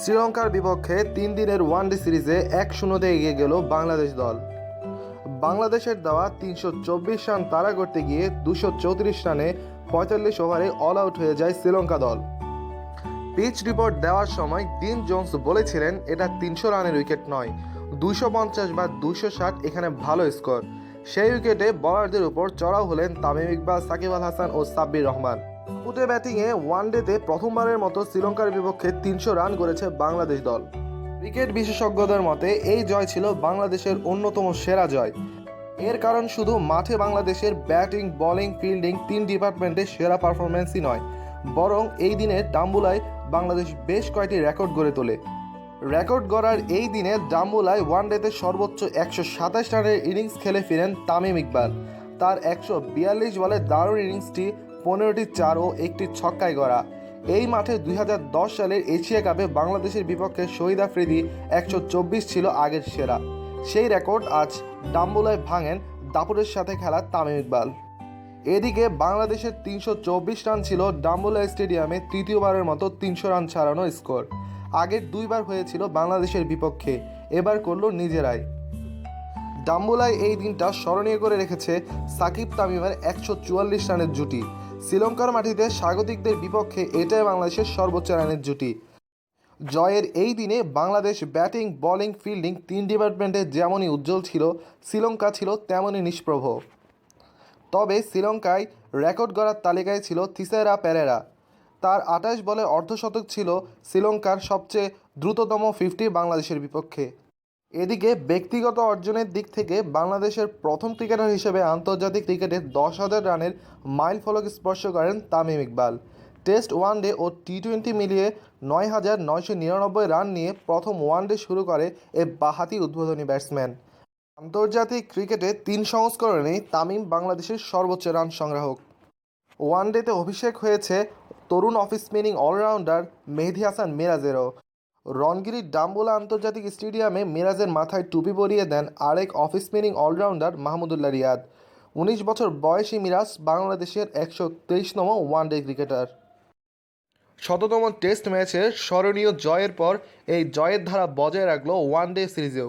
শ্রীলঙ্কার বিপক্ষে তিন দিনের ওয়ানডে সিরিজে এক শূন্যতে এগিয়ে গেল বাংলাদেশ দল। বাংলাদেশের দেওয়া তিনশো চব্বিশ রান তাড়া করতে গিয়ে দুশো চৌত্রিশ রানে পঁয়তাল্লিশ ওভারে অল আউট হয়ে যায় শ্রীলঙ্কা দল। পিচ রিপোর্ট দেওয়ার সময় ডিন জোন্স বলেছিলেন, এটা তিনশো রানের উইকেট নয়। দুশো পঞ্চাশ বা দুশো ষাট এখানে ভালো স্কোর। সেই উইকেটে বলারদের উপর চড়াও হলেন তামিম ইকবাল, সাকিব আল হাসান ও সাব্বির রহমান। উটে ব্যাটিংয়ে ওয়ানডেতে প্রথমবারের মতো শ্রীলঙ্কার বিপক্ষে তিনশো রান করেছে বাংলাদেশ দল। ক্রিকেট বিশেষজ্ঞদের মতে, এই জয় ছিল বাংলাদেশের অন্যতম সেরা জয়। এর কারণ শুধু মাঠে বাংলাদেশের ব্যাটিং, বোলিং, ফিল্ডিং তিন ডিপার্টমেন্টে সেরা পারফরমেন্সই নয়, বরং এই দিনে ডাম্বুলায় বাংলাদেশ বেশ কয়েকটি রেকর্ড গড়ে তোলে। রেকর্ড গড়ার এই দিনে ডাম্বুলায় ওয়ানডেতে সর্বোচ্চ একশো সাতাশ রানের ইনিংস খেলে ফিরেন তামিম ইকবাল। তার একশো বিয়াল্লিশ বলে দারুণ ইনিংসটি পনেরোটি চার ও একটি ছক্কায় গড়া। এই মাঠে দুই হাজার দশ সালের এশিয়া কাপে বাংলাদেশের বিপক্ষে শহীদ আফ্রিদি একশো চব্বিশ ছিল আগের সেরা। সেই রেকর্ড আজ ডাম্বুলায় ভাঙেন দাপুরের সাথে খেলা তামিম ইকবাল। এদিকে বাংলাদেশের তিনশো চব্বিশ রান ছিল ডাম্বুলা স্টেডিয়ামে তৃতীয়বারের মতো তিনশো রান ছাড়ানো স্কোর। আগের দুইবার হয়েছিল বাংলাদেশের বিপক্ষে, এবার করল নিজেরাই। ডাম্বুলায় এই দিনটা স্মরণীয় করে রেখেছে সাকিব তামিমের একশো চুয়াল্লিশ রানের জুটি। শ্রীলঙ্কার মাটিতে স্বাগতিকদের বিপক্ষে এটাই বাংলাদেশের সর্বোচ্চ রানের জুটি। জয়ের এই দিনে বাংলাদেশ ব্যাটিং, বোলিং, ফিল্ডিং তিন ডিপার্টমেন্টে যেমনই উজ্জ্বল ছিল, শ্রীলঙ্কা ছিল তেমনই নিষ্প্রভ। তবে শ্রীলঙ্কায় রেকর্ড গড়ার তালিকায় ছিল থিসেরা পেরেরা। তার আঠাশ বলে অর্ধশতক ছিল শ্রীলঙ্কার সবচেয়ে দ্রুততম ফিফটি বাংলাদেশের বিপক্ষে। এদিকে ব্যক্তিগত অর্জনের দিক থেকে বাংলাদেশের প্রথম ক্রিকেটার হিসেবে আন্তর্জাতিক ক্রিকেটে দশ হাজার রানের মাইল ফলক স্পর্শ করেন Tamim Iqbal. Test one day ও টি টোয়েন্টি মিলিয়ে নয় হাজার নয়শো নিরানব্বই রান নিয়ে প্রথম ওয়ানডে শুরু করে এ বাহাতি উদ্বোধনী ব্যাটসম্যান। আন্তর্জাতিক ক্রিকেটে তিন সংস্করণেই তামিম বাংলাদেশের সর্বোচ্চ রান সংগ্রাহক। ওয়ানডেতে অভিষেক হয়েছে তরুণ off spinning all rounder Mehedi Hasan মিরাজেরও। রনগিরির ডাম্বোলা আন্তর্জাতিক স্টেডিয়ামে মিরাজের মাথায় টুপি পরিয়ে দেন আরেক off spinning all rounder Mahmudullah Riyad. উনিশ বছর বয়সী মিরাজ বাংলাদেশের একশো তেইশতম ওয়ান ডে ক্রিকেটার। শততম টেস্ট ম্যাচে স্মরণীয় জয়ের পর এই জয়ের ধারা বজায় রাখল ওয়ান ডে সিরিজেও।